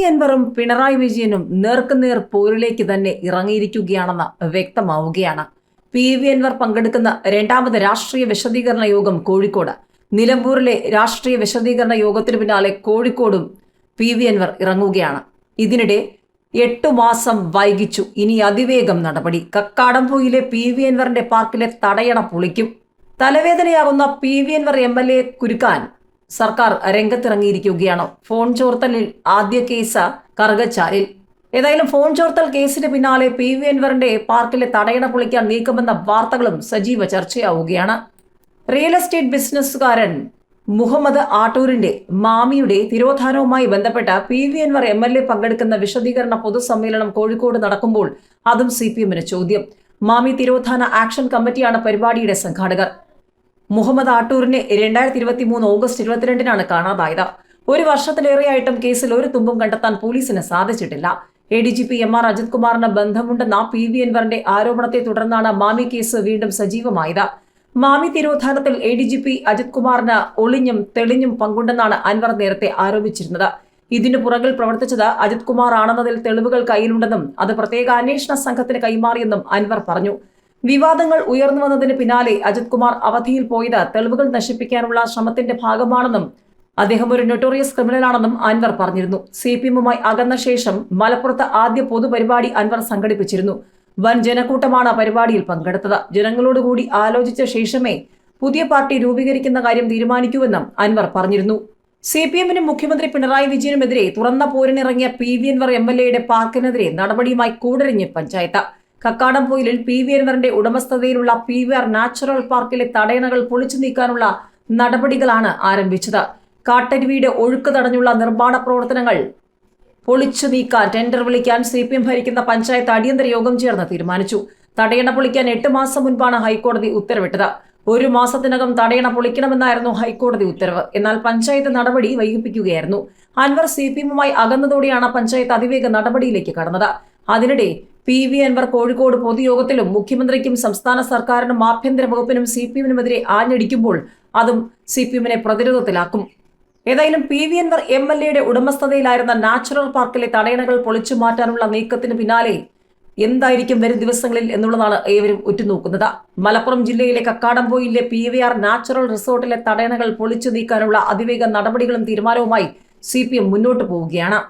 V അൻവറും Pinarayi വിജയനും നേർക്കുനേർ പോരിലേക്ക് തന്നെ ഇറങ്ങിയിരിക്കുകയാണെന്ന് വ്യക്തമാവുകയാണ്. പി വി അൻവർ പങ്കെടുക്കുന്ന രണ്ടാമത് രാഷ്ട്രീയ വിശദീകരണ യോഗം കോഴിക്കോട്. നിലമ്പൂരിലെ രാഷ്ട്രീയ വിശദീകരണ യോഗത്തിന് പിന്നാലെ കോഴിക്കോടും പി വി അൻവർ ഇറങ്ങുകയാണ്. ഇതിനിടെ എട്ടു മാസം വൈകിച്ചു. ഇനി അതിവേഗം നടപടി. കക്കാടംപൊയിലെ പി വി അൻവറിന്റെ പാർക്കിലെ തടയണ പൊളിക്കും. തലവേദനയാകുന്ന P V Anvar M L A കുരുക്കാൻ സർക്കാർ രംഗത്തിറങ്ങിയിരിക്കുകയാണ്. ഫോൺ ചോർത്തലിൽ ആദ്യ കേസ് കറുകച്ചാലിൽ. ഏതായാലും ഫോൺ ചോർത്തൽ കേസിന് പിന്നാലെ പി വി അൻവറിന്റെ പാർക്കിലെ തടയണ പൊളിക്കാൻ നീക്കമെന്ന വാർത്തകളും സജീവ ചർച്ചയാവുകയാണ്. റിയൽ എസ്റ്റേറ്റ് ബിസിനസ്സുകാരൻ മുഹമ്മദ് ആട്ടൂരിന്റെ മാമിയുടെ തിരോധാനവുമായി ബന്ധപ്പെട്ട P V Anvar M L A പങ്കെടുക്കുന്ന വിശദീകരണ പൊതുസമ്മേളനം കോഴിക്കോട് നടക്കുമ്പോൾ അതും സി പി എമ്മിന് ചോദ്യം. മാമി തിരോധാന ആക്ഷൻ കമ്മിറ്റിയാണ് പരിപാടിയുടെ സംഘാടകർ. മുഹമ്മദ് ആട്ടൂരിനെ രണ്ടായിരത്തി ഇരുപത്തി മൂന്ന് ഓഗസ്റ്റ് ഇരുപത്തിരണ്ടിനാണ് കാണാതായത്. ഒരു വർഷത്തിലേറെയായിട്ടും കേസിൽ ഒരു തുമ്പും കണ്ടെത്താൻ പോലീസിന് സാധിച്ചിട്ടില്ല. A D G P M R Ajith കുമാറിന് ബന്ധമുണ്ടെന്ന പി വി അൻവറിന്റെ ആരോപണത്തെ തുടർന്നാണ് മാമി കേസ് വീണ്ടും സജീവമായത്. മാമി തിരോധാനത്തിൽ A D G P Ajith കുമാറിന് ഒളിഞ്ഞും തെളിഞ്ഞും പങ്കുണ്ടെന്നാണ് അൻവർ നേരത്തെ ആരോപിച്ചിരുന്നത്. ഇതിനു പുറകിൽ പ്രവർത്തിച്ചത് അജിത് കുമാർ ആണെന്നതിൽ തെളിവുകൾ കയ്യിലുണ്ടെന്നും അത് പ്രത്യേക അന്വേഷണ സംഘത്തിന് കൈമാറിയെന്നും അൻവർ പറഞ്ഞു. വിവാദങ്ങൾ ഉയർന്നു വന്നതിന് പിന്നാലെ അജിത് കുമാർ അവധിയിൽ പോയത് തെളിവുകൾ നശിപ്പിക്കാനുള്ള ശ്രമത്തിന്റെ ഭാഗമാണെന്നും അദ്ദേഹം ഒരു നൊട്ടോറിയസ് ക്രിമിനലാണെന്നും അൻവർ പറഞ്ഞിരുന്നു. സി പി എമ്മുമായി അകന്ന ശേഷം മലപ്പുറത്ത് ആദ്യ പൊതുപരിപാടി അൻവർ സംഘടിപ്പിച്ചിരുന്നു. വൻ ജനക്കൂട്ടമാണ് പരിപാടിയിൽ പങ്കെടുത്തത്. ജനങ്ങളോടുകൂടി ആലോചിച്ച ശേഷമേ പുതിയ പാർട്ടി രൂപീകരിക്കുന്ന കാര്യം തീരുമാനിക്കൂവെന്നും അൻവർ പറഞ്ഞിരുന്നു. സി പി എമ്മിനും മുഖ്യമന്ത്രി പിണറായി വിജയനുമെതിരെ തുറന്ന പോരിനിറങ്ങിയ P V Anvar M L എയുടെ പാർക്കിനെതിരെ നടപടിയുമായി കൂടരഞ്ഞ് പഞ്ചായത്ത്. കക്കാടംപൊയിലിൽ പി വി അൻവറിന്റെ ഉടമസ്ഥതയിലുള്ള പി വി ആർ നാച്ചുറൽ പാർക്കിലെ തടയണകൾ പൊളിച്ചു നീക്കാനുള്ള നടപടികളാണ് ആരംഭിച്ചത്. കാട്ടരുവിയുടെ ഒഴുക്ക് തടഞ്ഞുള്ള നിർമ്മാണ പ്രവർത്തനങ്ങൾ പൊളിച്ചു നീക്കാൻ ടെൻഡർ വിളിക്കാൻ സി പി എം ഭരിക്കുന്ന പഞ്ചായത്ത് അടിയന്തര യോഗം ചേർന്ന് തീരുമാനിച്ചു. തടയണ പൊളിക്കാൻ എട്ട് മാസം മുൻപാണ് ഹൈക്കോടതി ഉത്തരവിട്ടത്. ഒരു മാസത്തിനകം തടയണ പൊളിക്കണമെന്നായിരുന്നു ഹൈക്കോടതി ഉത്തരവ്. എന്നാൽ പഞ്ചായത്ത് നടപടി വൈകിപ്പിക്കുകയായിരുന്നു. അൻവർ സി പി എമ്മുമായി അകന്നതോടെയാണ് പഞ്ചായത്ത് അതിവേഗ നടപടിയിലേക്ക് കടന്നത്. അതിനിടെ പി വി അൻവർ കോഴിക്കോട് പൊതുയോഗത്തിലും മുഖ്യമന്ത്രിക്കും സംസ്ഥാന സർക്കാരിനും ആഭ്യന്തര വകുപ്പിനും സി പി എമ്മിനുമെതിരെ ആഞ്ഞടിക്കുമ്പോൾ അതും സി പി എമ്മിനെ പ്രതിരോധത്തിലാക്കും. ഏതായാലും P V Anvar M L എയുടെ ഉടമസ്ഥതയിലായിരുന്ന നാച്ചുറൽ പാർക്കിലെ തടയണകൾ പൊളിച്ചു മാറ്റാനുള്ള നീക്കത്തിന് പിന്നാലെ എന്തായിരിക്കും വരും ദിവസങ്ങളിൽ എന്നുള്ളതാണ് ഏവരും ഉറ്റുനോക്കുന്നത്. മലപ്പുറം ജില്ലയിലെ കക്കാടംപോയിലെ പി വി ആർ നാച്ചുറൽ റിസോർട്ടിലെ തടയണകൾ പൊളിച്ചു നീക്കാനുള്ള അതിവേഗ നടപടികളും തീരുമാനവുമായി സി മുന്നോട്ട് പോവുകയാണ്.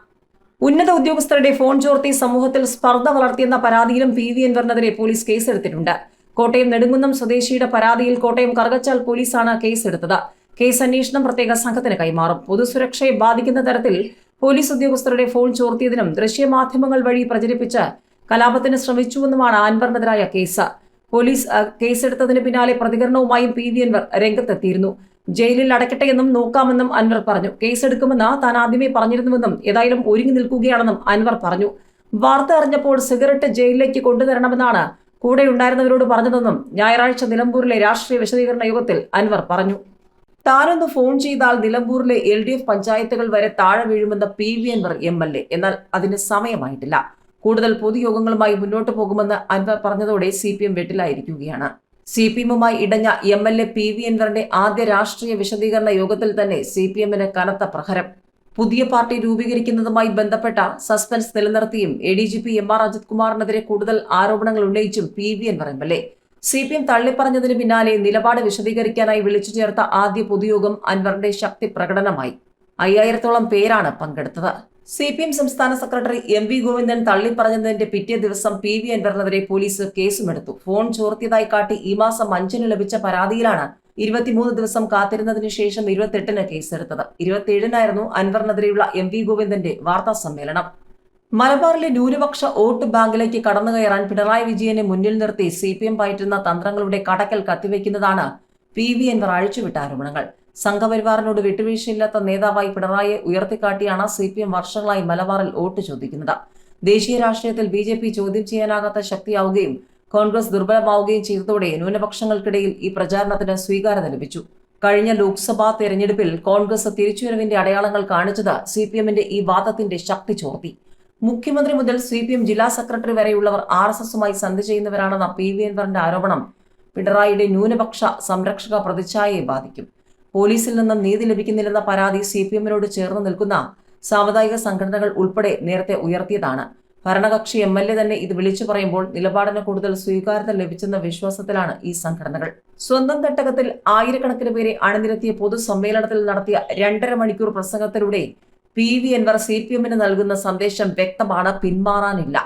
ഉന്നത ഉദ്യോഗസ്ഥരുടെ ഫോൺ ചോർത്തി സമൂഹത്തിൽ സ്പർദ്ധ വളർത്തിയെന്ന പരാതിയിലും പി വി എൻവറിനെതിരെ പോലീസ് കേസെടുത്തിട്ടുണ്ട്. കോട്ടയം നെടുങ്കുന്നം സ്വദേശിയുടെ പരാതിയിൽ കോട്ടയം കറുകച്ചാൽ പോലീസാണ് കേസെടുത്തത്. കേസ് അന്വേഷണം പ്രത്യേക സംഘത്തിന് കൈമാറും. പൊതുസുരക്ഷയെ ബാധിക്കുന്ന തരത്തിൽ പോലീസ് ഉദ്യോഗസ്ഥരുടെ ഫോൺ ചോർത്തിയതിനും ദൃശ്യമാധ്യമങ്ങൾ വഴി പ്രചരിപ്പിച്ച് കലാപത്തിന് ശ്രമിച്ചുവെന്നുമാണ് അൻവറിനെതിരായ കേസ്. പോലീസ് കേസെടുത്തതിന് പിന്നാലെ പ്രതികരണവുമായും പി വി എൻവർ രംഗത്തെത്തിയിരുന്നു. ജയിലിൽ അടക്കട്ടെ എന്നും നോക്കാമെന്നും അൻവർ പറഞ്ഞു. കേസെടുക്കുമെന്ന് താൻ ആദ്യമേ പറഞ്ഞിരുന്നുവെന്നും ഏതായാലും ഒരുങ്ങി നിൽക്കുകയാണെന്നും അൻവർ പറഞ്ഞു. വാർത്ത അറിഞ്ഞപ്പോൾ സിഗരറ്റ് ജയിലിലേക്ക് കൊണ്ടുതരണമെന്നാണ് കൂടെ ഉണ്ടായിരുന്നവരോട് പറഞ്ഞതെന്നും ഞായറാഴ്ച നിലമ്പൂരിലെ രാഷ്ട്രീയ വിശദീകരണ യോഗത്തിൽ അൻവർ പറഞ്ഞു. താനൊന്ന് ഫോൺ ചെയ്താൽ നിലമ്പൂരിലെ എൽ ഡി എഫ് പഞ്ചായത്തുകൾ വരെ താഴെ വീഴുമെന്ന P V Anvar M L A. എന്നാൽ അതിന് സമയമായിട്ടില്ല. കൂടുതൽ പൊതുയോഗങ്ങളുമായി മുന്നോട്ട് പോകുമെന്ന് അൻവർ പറഞ്ഞതോടെ സി പി എം വെട്ടിലായിരിക്കുകയാണ്. സി പി എമ്മുമായി ഇടഞ്ഞ M L A P V എൻവറിന്റെ ആദ്യ രാഷ്ട്രീയ വിശദീകരണ യോഗത്തിൽ തന്നെ സി പി എമ്മിന് കനത്ത പ്രഹരം. പുതിയ പാർട്ടി രൂപീകരിക്കുന്നതുമായി ബന്ധപ്പെട്ട suspense നിലനിർത്തിയും A D G P M R Ajith കുമാറിനെതിരെ കൂടുതൽ ആരോപണങ്ങൾ ഉന്നയിച്ചും P V Anvar M L A. C P M തള്ളിപ്പറഞ്ഞതിന് പിന്നാലെ നിലപാട് വിശദീകരിക്കാനായി വിളിച്ചു ചേർത്ത ആദ്യ പൊതുയോഗം അൻവറിന്റെ ശക്തി പ്രകടനമായി. അയ്യായിരത്തോളം പേരാണ് പങ്കെടുത്തത്. സി പി എം സംസ്ഥാന സെക്രട്ടറി എം വി ഗോവിന്ദൻ തള്ളിപ്പറഞ്ഞതിന്റെ പിറ്റേ ദിവസം പി വി അൻവറിനെതിരെ പോലീസ് കേസുമെടുത്തു. ഫോൺ ചോർത്തിയതായി കാട്ടി ഈ മാസം അഞ്ചിന് ലഭിച്ച പരാതിയിലാണ് ഇരുപത്തിമൂന്ന് ദിവസം കാത്തിരുന്നതിന് ശേഷം ഇരുപത്തെട്ടിന് കേസെടുത്തത്. ഇരുപത്തിയേഴിനായിരുന്നു അൻവറിനെതിരെയുള്ള എം വി ഗോവിന്ദന്റെ വാർത്താ സമ്മേളനം. മലബാറിലെ ന്യൂനപക്ഷ വോട്ട് ബാങ്കിലേക്ക് കടന്നുകയറാൻ പിണറായി വിജയനെ മുന്നിൽ നിർത്തി സി പി എം പയറ്റുന്ന തന്ത്രങ്ങളുടെ കടക്കൽ കത്തിവെക്കുന്നതാണ് പി വി അൻവർ അഴിച്ചുവിട്ട ആരോപണങ്ങൾ. സംഘപരിവാറിനോട് വിട്ടുവീഴ്ചയില്ലാത്ത നേതാവായി പിണറായി ഉയർത്തിക്കാട്ടിയാണ് സി പി എം വർഷങ്ങളായി മലബാറിൽ വോട്ട് ചോദിക്കുന്നത്. ദേശീയ രാഷ്ട്രീയത്തിൽ ബി ജെ പി ചോദ്യം ചെയ്യാനാകാത്ത ശക്തിയാവുകയും കോൺഗ്രസ് ദുർബലമാവുകയും ചെയ്തതോടെ ന്യൂനപക്ഷങ്ങൾക്കിടയിൽ ഈ പ്രചാരണത്തിന് സ്വീകാര്യത ലഭിച്ചു. കഴിഞ്ഞ ലോക്സഭാ തെരഞ്ഞെടുപ്പിൽ കോൺഗ്രസ് തിരിച്ചുവരവിന്റെ അടയാളങ്ങൾ കാണിച്ചത് സി പി എമ്മിന്റെ ഈ വാദത്തിന്റെ ശക്തി ചോർത്തി. മുഖ്യമന്ത്രി മുതൽ സി പി എം ജില്ലാ സെക്രട്ടറി വരെയുള്ളവർ ആർ എസ് എസുമായി സന്ധി ചെയ്യുന്നവരാണെന്ന പി വി അൻവറിന്റെ ആരോപണം പിണറായിയുടെ ന്യൂനപക്ഷ സംരക്ഷക പ്രതിച്ഛായയെ ബാധിക്കും. പോലീസിൽ നിന്നും നീതി ലഭിക്കുന്നില്ലെന്ന പരാതി സി പി എമ്മിനോട് ചേർന്ന് നിൽക്കുന്ന സാമുദായിക സംഘടനകൾ ഉൾപ്പെടെ നേരത്തെ ഉയർത്തിയതാണ്. ഭരണകക്ഷി എം എൽ എ തന്നെ ഇത് വിളിച്ചു പറയുമ്പോൾ നിലപാടിന് കൂടുതൽ സ്വീകാര്യത ലഭിച്ചെന്ന വിശ്വാസത്തിലാണ് ഈ സംഘടനകൾ. സ്വന്തം തട്ടകത്തിൽ ആയിരക്കണക്കിന് പേരെ അണിനിരത്തിയ പൊതുസമ്മേളനത്തിൽ നടത്തിയ രണ്ടര മണിക്കൂർ പ്രസംഗത്തിലൂടെ P V Anvar C P എമ്മിന് നൽകുന്ന സന്ദേശം വ്യക്തമാണ് പിന്മാറാനില്ല.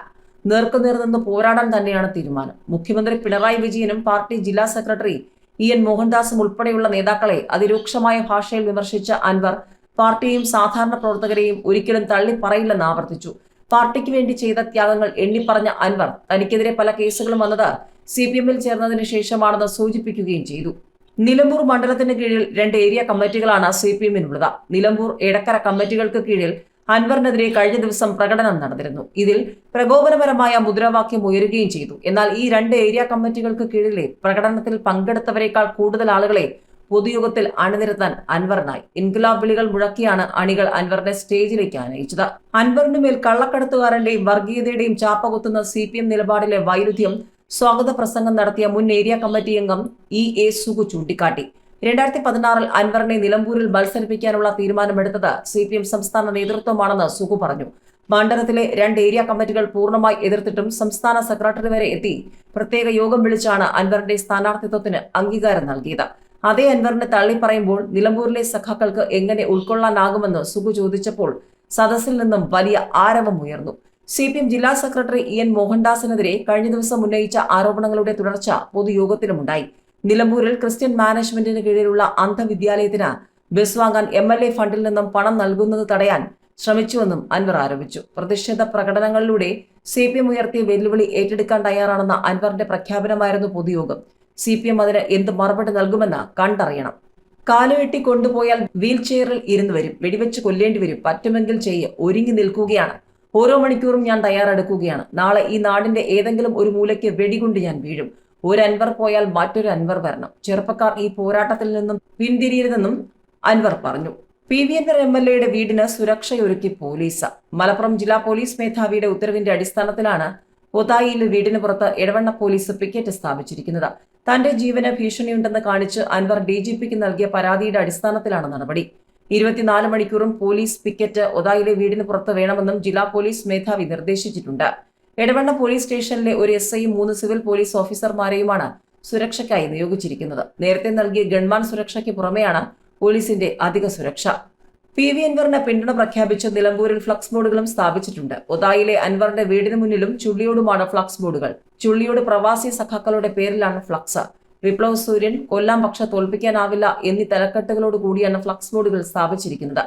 നേർക്കുനേർ നിന്ന് പോരാടാൻ തന്നെയാണ് തീരുമാനം. മുഖ്യമന്ത്രി പിണറായി വിജയനും പാർട്ടി ജില്ലാ സെക്രട്ടറി ഇ എൻ മോഹൻദാസും ഉൾപ്പെടെയുള്ള നേതാക്കളെ അതിരൂക്ഷമായ ഭാഷയിൽ വിമർശിച്ച അൻവർ പാർട്ടിയും സാധാരണ പ്രവർത്തകരെയും ഒരിക്കലും തള്ളിപ്പറയില്ലെന്ന് ആവർത്തിച്ചു. പാർട്ടിക്ക് വേണ്ടി ചെയ്ത ത്യാഗങ്ങൾ എണ്ണിപ്പറഞ്ഞ അൻവർ തനിക്കെതിരെ പല കേസുകളും വന്നത് സി പി എമ്മിൽ ചേർന്നതിന് ശേഷമാണെന്ന് സൂചിപ്പിക്കുകയും ചെയ്തു. നിലമ്പൂർ മണ്ഡലത്തിന് കീഴിൽ രണ്ട് ഏരിയ കമ്മിറ്റികളാണ് സി പി എമ്മിനുള്ളത്. നിലമ്പൂർ എടക്കര കമ്മിറ്റികൾക്ക് കീഴിൽ അൻവറിനെതിരെ കഴിഞ്ഞ ദിവസം പ്രകടനം നടന്നിരുന്നു. ഇതിൽ പ്രകോപനപരമായ മുദ്രാവാക്യം ഉയരുകയും ചെയ്തു. എന്നാൽ ഈ രണ്ട് ഏരിയ കമ്മിറ്റികൾക്ക് കീഴിലെ പ്രകടനത്തിൽ പങ്കെടുത്തവരെക്കാൾ കൂടുതൽ ആളുകളെ പൊതുയോഗത്തിൽ അണിനിരത്താൻ അൻവറിനായി ഇൻകുലാബ് വിളികൾ മുഴക്കിയാണ് അണികൾ അൻവറിനെ സ്റ്റേജിലേക്ക് ആനയിച്ചത് അൻവറിന് മേൽ കള്ളക്കടത്തുകാരന്റെയും വർഗീയതയുടെയും ചാപ്പകുത്തുന്ന സി പി എം നിലപാടിലെ വൈരുദ്ധ്യം സ്വാഗത പ്രസംഗം നടത്തിയ മുൻ ഏരിയ കമ്മിറ്റി അംഗം ഇ എ സുഗു ചൂണ്ടിക്കാട്ടി. രണ്ടായിരത്തി പതിനാറിൽ അൻവറിനെ നിലമ്പൂരിൽ മത്സരിപ്പിക്കാനുള്ള തീരുമാനമെടുത്തത് സി പി എം സംസ്ഥാന നേതൃത്വമാണെന്ന് സുഖു പറഞ്ഞു. മണ്ഡലത്തിലെ രണ്ട് ഏരിയ കമ്മിറ്റികൾ പൂർണമായി എതിർത്തിട്ടും സംസ്ഥാന സെക്രട്ടറി വരെ എത്തി. പ്രത്യേക യോഗം വിളിച്ചാണ് അൻവറിന്റെ സ്ഥാനാർത്ഥിത്വത്തിന് അംഗീകാരം നൽകിയത്. അതേ അൻവറിനെ തള്ളിപ്പറയുമ്പോൾ നിലമ്പൂരിലെ സഖാക്കൾക്ക് എങ്ങനെ ഉൾക്കൊള്ളാനാകുമെന്ന് സുഖു ചോദിച്ചപ്പോൾ സദസ്സിൽ നിന്നും വലിയ ആരവം ഉയർന്നു. സി പി എം ജില്ലാ സെക്രട്ടറി ഇ എൻ മോഹൻദാസിനെതിരെ കഴിഞ്ഞ ദിവസം ഉന്നയിച്ച ആരോപണങ്ങളുടെ തുടർച്ച പൊതുയോഗത്തിലുമുണ്ടായി. നിലമ്പൂരിൽ ക്രിസ്ത്യൻ മാനേജ്മെന്റിന് കീഴിലുള്ള അന്ധവിദ്യാലയത്തിന് ബസ് വാങ്ങാൻ എം എൽ എ ഫണ്ടിൽ നിന്നും പണം നൽകുന്നത് തടയാൻ ശ്രമിച്ചുവെന്നും അൻവർ ആരോപിച്ചു. പ്രതിഷേധ പ്രകടനങ്ങളിലൂടെ സി പി എം ഉയർത്തിയ വെല്ലുവിളി ഏറ്റെടുക്കാൻ തയ്യാറാണെന്ന അൻവറിന്റെ പ്രഖ്യാപനമായിരുന്നു പൊതുയോഗം. സി പി എം അതിന് എന്ത് മറുപടി നൽകുമെന്ന് കണ്ടറിയണം. കാലുവെട്ടി കൊണ്ടുപോയാൽ വീൽ ചെയറിൽ ഇരുന്ന് വരും. വെടിവെച്ച് കൊല്ലേണ്ടി വരും. പറ്റുമെങ്കിൽ ചെയ്യ. ഒരുങ്ങി നിൽക്കുകയാണ്. ഓരോ മണിക്കൂറും ഞാൻ തയ്യാറെടുക്കുകയാണ്. നാളെ ഈ നാടിന്റെ ഏതെങ്കിലും ഒരു മൂലയ്ക്ക് വെടികൊണ്ട് ഞാൻ വീഴും. ഒരു അൻവർ പോയാൽ മറ്റൊരു അൻവർ വരണം. ചെറുപ്പക്കാർ ഈ പോരാട്ടത്തിൽ നിന്നും പിന്തിരിയരുതെന്നും അൻവർ പറഞ്ഞു. P V Anvar M L എയുടെ വീടിന് സുരക്ഷയൊരുക്കി പോലീസ്. മലപ്പുറം ജില്ലാ പോലീസ് മേധാവിയുടെ ഉത്തരവിന്റെ അടിസ്ഥാനത്തിലാണ് ഒതായിയിലെ വീടിന് പുറത്ത് ഇടവണ്ണ പോലീസ് പിക്കറ്റ് സ്ഥാപിച്ചിരിക്കുന്നത്. തന്റെ ജീവന് ഭീഷണിയുണ്ടെന്ന് കാണിച്ച് അൻവർ ഡി ജി പിക്ക് നൽകിയ പരാതിയുടെ അടിസ്ഥാനത്തിലാണ് നടപടി. ഇരുപത്തിനാല് മണിക്കൂറും പോലീസ് പിക്കറ്റ് ഒതായിലെ വീടിന് പുറത്ത് വേണമെന്നും ജില്ലാ പോലീസ് മേധാവി നിർദ്ദേശിച്ചിട്ടുണ്ട്. എടവണ്ണ പോലീസ് സ്റ്റേഷനിലെ ഒരു എസ് ഐയും മൂന്ന് സിവിൽ പോലീസ് ഓഫീസർമാരെയുമാണ് സുരക്ഷയ്ക്കായി നിയോഗിച്ചിരിക്കുന്നത്. നേരത്തെ നൽകിയ ഗൺമാൻ സുരക്ഷയ്ക്ക് പുറമെയാണ് പോലീസിന്റെ അധിക സുരക്ഷ. പി വി അൻവറിന് പിന്തുണ പ്രഖ്യാപിച്ച് നിലമ്പൂരിൽ ഫ്ലക്സ് ബോർഡുകളും സ്ഥാപിച്ചിട്ടുണ്ട്. ഒതായിലെ അൻവറിന്റെ വീടിന് മുന്നിലും ചുള്ളിയോടുമാണ് ഫ്ലക്സ് ബോർഡുകൾ. ചുള്ളിയോട് പ്രവാസി സഖാക്കളുടെ പേരിലാണ് ഫ്ലക്സ്. വിപ്ലവ് സൂര്യൻ കൊല്ലാം പക്ഷ തോൽപ്പിക്കാനാവില്ല എന്നീ തലക്കെട്ടുകളോട് കൂടിയാണ് ഫ്ലക്സ് ബോർഡുകൾ സ്ഥാപിച്ചിരിക്കുന്നത്.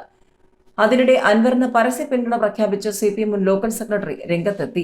അതിനിടെ അൻവറിന് പരസ്യ പിന്തുണ പ്രഖ്യാപിച്ച് സി പി ലോക്കൽ സെക്രട്ടറി രംഗത്തെത്തി.